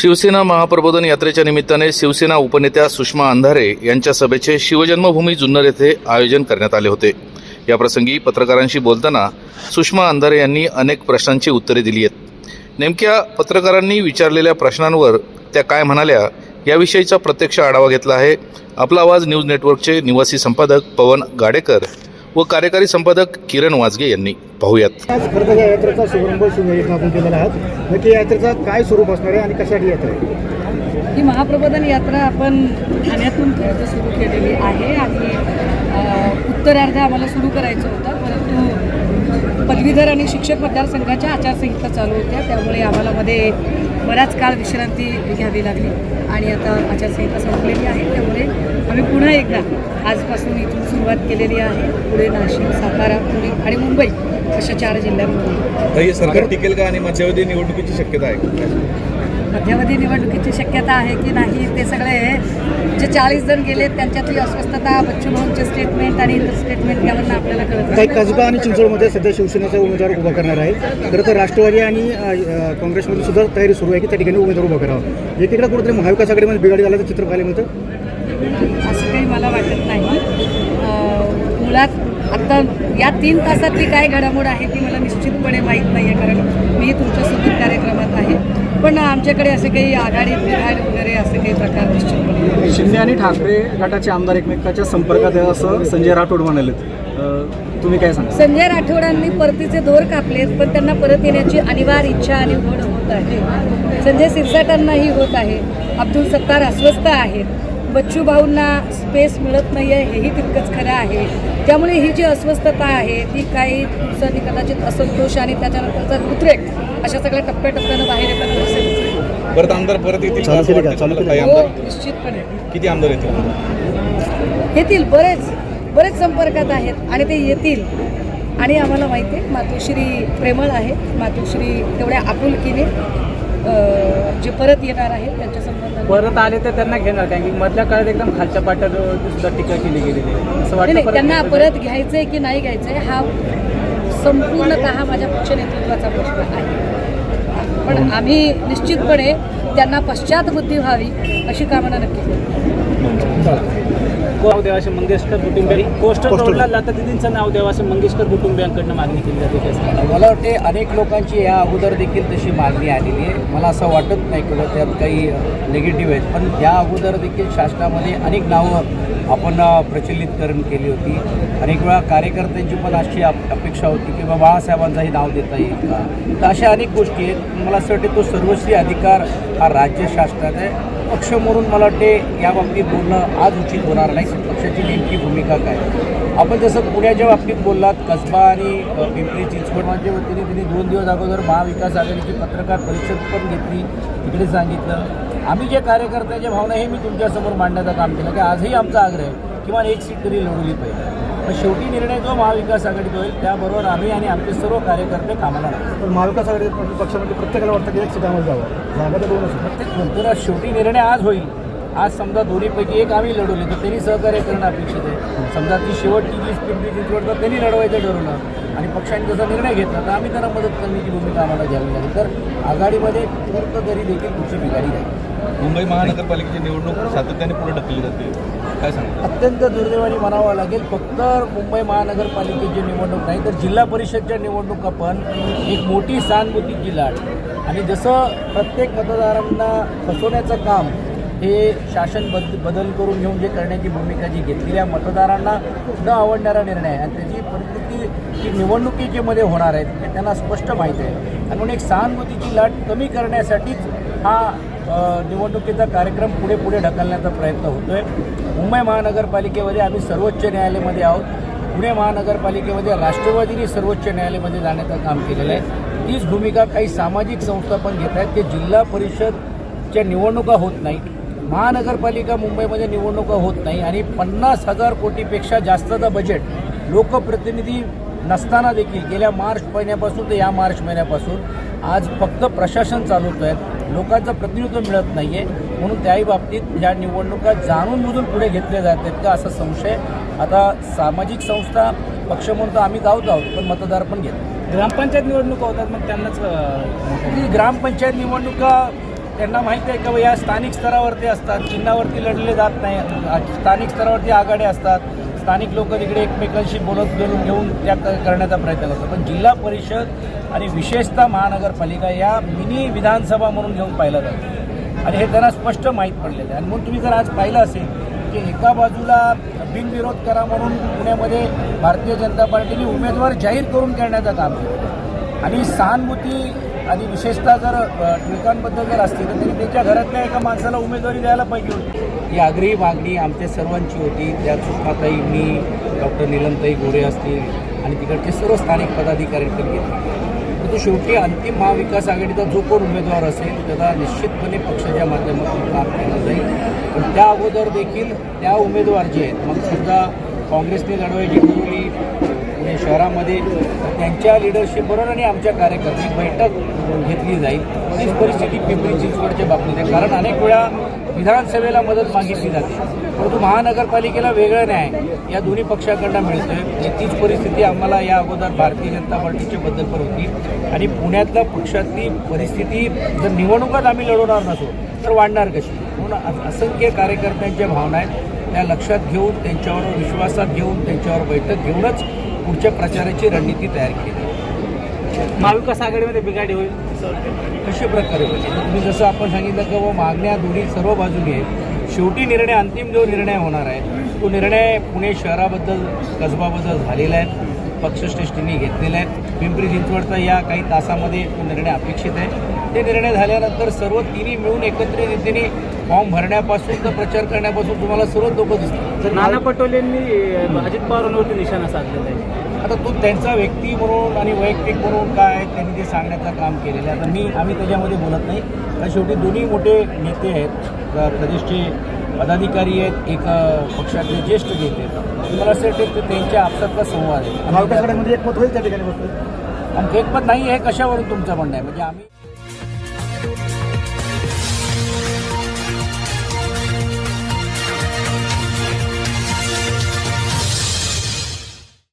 शिवसेना महाप्रबोधन यात्रेच्या निमित्ताने शिवसेना उपनेत्या सुषमा अंधारे यांच्या सभेचे शिवजन्मभूमी जुन्नर येथे आयोजन करण्यात आले होते. याप्रसंगी पत्रकारांशी बोलताना सुषमा अंधारे यांनी अनेक प्रश्नांची उत्तरे दिली आहेत. नेमक्या पत्रकारांनी विचारलेल्या प्रश्नांवर त्या काय म्हणाल्या याविषयीचा प्रत्यक्ष आढावा घेतला आहे. आपला आवाज न्यूज नेटवर्कचे निवासी संपादक पवन गाडेकर व कार्यकारी संपादक किरण वाजगे यांनी. पाहूयात. आज खरं तर या यात्रेचा शुभारंभ शिवनेरीतून आपण केलेला आहात नक्की यात्रेचा काय स्वरूप असणार आहे आणि कशासाठी यात्रा आहे? ही महाप्रबोधन यात्रा आपण ठाण्यातून खरं तर सुरू केलेली आहे आणि उत्तरार्ध आम्हाला सुरू करायचं होतं. पदवीधर आणि शिक्षक मतदारसंघाच्या आचारसंहिता चालू होत्या. त्यामुळे आम्हाला मध्ये बराच काळ विश्रांती घ्यावी लागली. आणि आता आचारसंहिता संपलेली आहे. त्यामुळे आम्ही पुन्हा एकदा आजपासून इथून सुरुवात केलेली आहे. पुढे नाशिक सातारा पुणे आणि मुंबई अशा चार जिल्ह्यांमध्ये. सरकार टिकेल का? आणि मध्यावधी निवडणुकीची शक्यता आहे. मध्यावधी निवडणुकीची शक्यता आहे की नाही ते सगळे जे चाळीस जण गेले त्यांच्यातली अस्वस्थता बच्चू भाऊंचे स्टेटमेंट आणि इतर स्टेटमेंट यावरनं आपल्याला कळत. काही कसबा आणि चिंचवडमध्ये सध्या शिवसेनेचा उमेदवार उभा करणार आहे. खरं तर राष्ट्रवादी आणि काँग्रेसमध्ये सुद्धा तयारी सुरू आहे की त्या ठिकाणी उमेदवार उभा करावा. एकीकडे कुठेतरी महाविकास आघाडीमध्ये बिघाडी झाल्याचं चित्र पाहायला मिळतं. असं काही मला वाटत नाही. मुळात आता या तीन तासातली काय घडामोड आहे ती मला निश्चितपणे माहीत नाही आहे कारण मी तुमच्यासोबत कार्यक्रमात आहे. पण आमच्याकडे असे काही आघाडी बिघाड वगैरे असे काही प्रकार निश्चितपणे. शिंदे आणि ठाकरे गटाचे आमदार एकमेकाच्या संपर्कात आहे असं संजय राठोड म्हणालेत अ, तुम्ही काय सांगा संजय राठोडांनी परतीचे दोर कापलेत पण त्यांना परत येण्याची अनिवार्य इच्छा आणि ओढ होत आहे. संजय सिरसाटांनाही होत आहे. अब्दुल सत्तार अस्वस्थ आहेत. बच्चू भाऊंना स्पेस मिळत नाही आहे हेही तितकंच खरं आहे. त्यामुळे ही जी अस्वस्थता आहे ती काही दिवसांनी कदाचित असंतोष आणि त्याच्यानंतरचा उद्रेक अशा सगळ्या टप्प्याटप्प्यानं बाहेर येतात दिसेल परत आमदार परत येतील हो निश्चितपणे. किती आमदार येतील? येतील बरेच बरेच संपर्कात आहेत आणि ते येतील. आणि आम्हाला माहिती आहे मातोश्री प्रेमळ आहे. मातोश्री तेवढ्या आपुलकीने जे परत येणार आहेत त्यांच्या संबंधाने. परत आले तर त्यांना घेणार कारण की मधल्या काळात एकदम खालच्या पाट्यावर सुद्धा टीका केली गेलेली आहे. असं वाटतं त्यांना? परत घ्यायचंय की नाही घ्यायचंय हा संपूर्णतः माझ्या पक्ष नेतृत्वाचा प्रश्न आहे. पण आम्ही निश्चितपणे त्यांना पश्चातबुद्धी व्हावी अशी कामना नक्की करू. नाव द्यावं असे मंगेशकर कुटुंबियांनी. कोस्टल रोडला लता दिदींचं नाव द्यावं असं मंगेशकर कुटुंबियांकडनं मागणी केली जाते. मला वाटते अनेक लोकांची या अगोदर देखील तशी मागणी आलेली आहे. मला असं वाटत नाही किंवा त्यात काही निगेटिव्ह आहेत. पण या अगोदर देखील शासनामध्ये अनेक नावं आपण प्रचलितकरण केली होती. अनेक वेळा कार्यकर्त्यांची पण अशी अपेक्षा होती की बाबा बाळासाहेबांचंही नाव देता येईल का? तर अशा अनेक गोष्टी आहेत. मला असं वाटते तो सर्वस्वी अधिकार हा राज्य शासनात आहे. पक्ष म्हणून मला वाटते या बाबतीत बोलणं आज उचित होणार नाही. पक्षाची नेमकी भूमिका काय? आपण जसं पुण्याच्या बाबतीत बोललात कसबा आणि पिंपरी चिंचवडच्या वतीने त्यांनी दोन दिवस अगोदर महाविकास आघाडीची पत्रकार परिषद पण घेतली. तिकडे सांगितलं आम्ही जे कार्यकर्त्याच्या भावना हे मी तुमच्यासमोर मांडण्याचं काम केलं की आजही आमचा आग्रह आहे किमान एक सीट तरी लढवली पाहिजे. पण शेवटी निर्णय जो महाविकास आघाडीत होईल त्याबरोबर आम्ही आणि आमचे सर्व कार्यकर्ते कामाला पण महाविकास आघाडी पक्षामध्ये प्रत्येकाला वाटतं की एक सीटामध्ये जावं. जागा तर आहेत. प्रत्येक ना शेवटी निर्णय आज होईल. आज समजा दोन्हीपैकी एक आम्ही लढवले तर त्यांनी सहकार्य करणं अपेक्षित आहे. समजा ती शेवटची जी पिंपरी चिंचवड तर त्यांनी लढवायचं ठरवलं. आणि पक्षाने जसा निर्णय घेतला तर आम्ही त्यांना मदत करण्याची भूमिका आम्हाला घ्यावी लागेल. तर आघाडीमध्ये पूर्ण तरी देखील पुढची बिघाडी नाही. मुंबई महानगरपालिकेची निवडणूक सातत्याने पुढे ढकलली जाते. काय सांगतो? अत्यंत दुर्दैवाने म्हणावं लागेल फक्त मुंबई महानगरपालिकेची निवडणूक नाही तर जिल्हा परिषदच्या निवडणुका पण एक मोठी सहानुभूतीची लाट आणि जसं प्रत्येक मतदारांना फसवण्याचं काम हे शासन बद बदल करून घेऊन जे करण्याची भूमिका जी घेतलेल्या मतदारांना न आवडणारा निर्णय आहे. आणि त्याची परिस्थिती जी निवडणुकीच्या मध्ये होणार आहेत त्यांना स्पष्ट माहीत आहे. आणि म्हणून एक सहानुभूतीची लाट कमी करण्यासाठीच हा निवडणुकीचा कार्यक्रम पुढे पुढे ढकलण्याचा प्रयत्न होतो आहे मुंबई महानगरपालिकेमध्ये आम्ही सर्वोच्च न्यायालयामध्ये आहोत. पुणे महानगरपालिकेमध्ये राष्ट्रवादीने सर्वोच्च न्यायालयामध्ये जाण्याचं काम केलेलं आहे. तीच भूमिका काही सामाजिक संस्था पण घेत आहेत ते जिल्हा परिषदच्या निवडणुका होत नाही महानगरपालिका मुंबईमध्ये निवडणुका होत नाही आणि पन्नास हजार कोटीपेक्षा जास्तचा बजेट लोकप्रतिनिधी नसताना देखील गेल्या मार्च महिन्यापासून ते या मार्च महिन्यापासून आज फक्त प्रशासन चालवत आहेत लोकांचं प्रतिनिधित्व मिळत नाही आहे म्हणून त्याही बाबतीत ह्या निवडणुका जाणून बुजून पुढे घेतल्या जात आहेत का असा संशय आता सामाजिक संस्था पक्ष म्हणतो आम्ही गावत आहोत पण मतदार पण घेतो ग्रामपंचायत निवडणुका होतात मग त्यांनाच ग्रामपंचायत निवडणुका त्यांना माहिती आहे का? बा या स्थानिक स्तरावरती असतात. चिन्हावरती लढले जात नाही. स्थानिक स्तरावरती आघाड्या असतात. स्थानिक लोक तिकडे एकमेकांशी बोलत बोलून घेऊन त्या क- करण्याचा प्रयत्न करतो पण जिल्हा परिषद आणि विशेषतः महानगरपालिका या मिनी विधानसभा म्हणून घेऊन पाहिलं जातं. आणि हे त्यांना स्पष्ट माहीत पडलेलं आहे. आणि म्हणून तुम्ही जर आज पाहिलं असेल की एका बाजूला बिनविरोध करा म्हणून पुण्यामध्ये भारतीय जनता पार्टीने उमेदवार जाहीर करून करण्याचं काम केलं. आणि सहानुभूती आणि विशेषतः जर टिळकांबद्दल जर असतील तर त्यांनी त्यांच्या घरातल्या एका माणसाला उमेदवारी द्यायला पाहिजे होती. ही आग्रही मागणी आमच्या सर्वांची होती. त्यात सुषमाताई मी डॉक्टर नीलमताई गोरे असतील आणि तिकडचे सर्व स्थानिक पदाधिकारी पण घेतले परंतु शेवटी अंतिम महाविकास आघाडीचा जो कोण उमेदवार असेल त्याला निश्चितपणे पक्षाच्या माध्यमातून काम केलं जाईल. पण त्या अगोदर देखील त्या उमेदवार जे आहेत मग समजा काँग्रेसने लढवायची ठरवली पुणे शहरामध्ये त्यांच्या लिडरशिपबरोबर आणि आमच्या कार्यकर्त्यांची बैठक घेतली जाईल. तीच परिस्थिती पिंपरी चिंचवडच्या बाबतीत आहे. कारण अनेक वेळा विधानसभेला मदत मागितली जाते. परंतु महानगरपालिकेला वेगळं न्याय या दोन्ही पक्षाकडनं मिळतोय. तीच परिस्थिती आम्हाला या अगोदर भारतीय जनता पार्टीच्या बद्दल पण होती. आणि पुण्यातल्या पक्षातली परिस्थिती जर निवडणुकात आम्ही लढवणार नसो तर वाढणार कशी? म्हणून असंख्य कार्यकर्त्यांच्या भावना आहेत. त्या लक्षात घेऊन त्यांच्यावर विश्वासात घेऊन त्यांच्यावर बैठक घेऊनच पुढच्या प्रचाराची रणनीती तयार केली. जाईल. महाविकास आघाडीमध्ये बिघाडी होईल? कशा प्रकारे होईल? तुम्ही जसं आपण सांगितलं की व मागण्या दोन्ही सर्व बाजूनी आहेत. शेवटी निर्णय अंतिम जो निर्णय होणार आहे तो निर्णय पुणे शहराबद्दल कसबाबद्दल झालेला आहे. पक्षश्रेष्ठींनी घेतलेला आहे. पिंपरी चिंचवडचा या काही तासामध्ये तो निर्णय अपेक्षित आहे. ते निर्णय झाल्यानंतर सर्व तिन्ही मिळून एकत्रित रीतीने फॉर्म भरण्यापासून तर प्रचार करण्यापासून तुम्हाला सर्व लोक दिसतील नाना पटोलेंनी अजित पवारांवरती निशाणा साधलेला आहे. आता तो त्यांचा व्यक्ती म्हणून आणि वैयक्तिक म्हणून काय त्यांनी ते सांगण्याचं काम केलेलं आहे आता मी आम्ही त्याच्यामध्ये बोलत नाही. कारण शेवटी दोन्ही मोठे नेते आहेत प्रदेशचे पदाधिकारी आहेत एक अ, पक्षातले ज्येष्ठ नेते आहेत. मला असं वाटतं की त्यांच्या आपसातला संवाद आहे? आघाडीमध्ये एकमत होईल त्या ठिकाणी बसतो आणि एकमत नाही हे कशावरून तुमचं म्हणणं आहे? म्हणजे आम्ही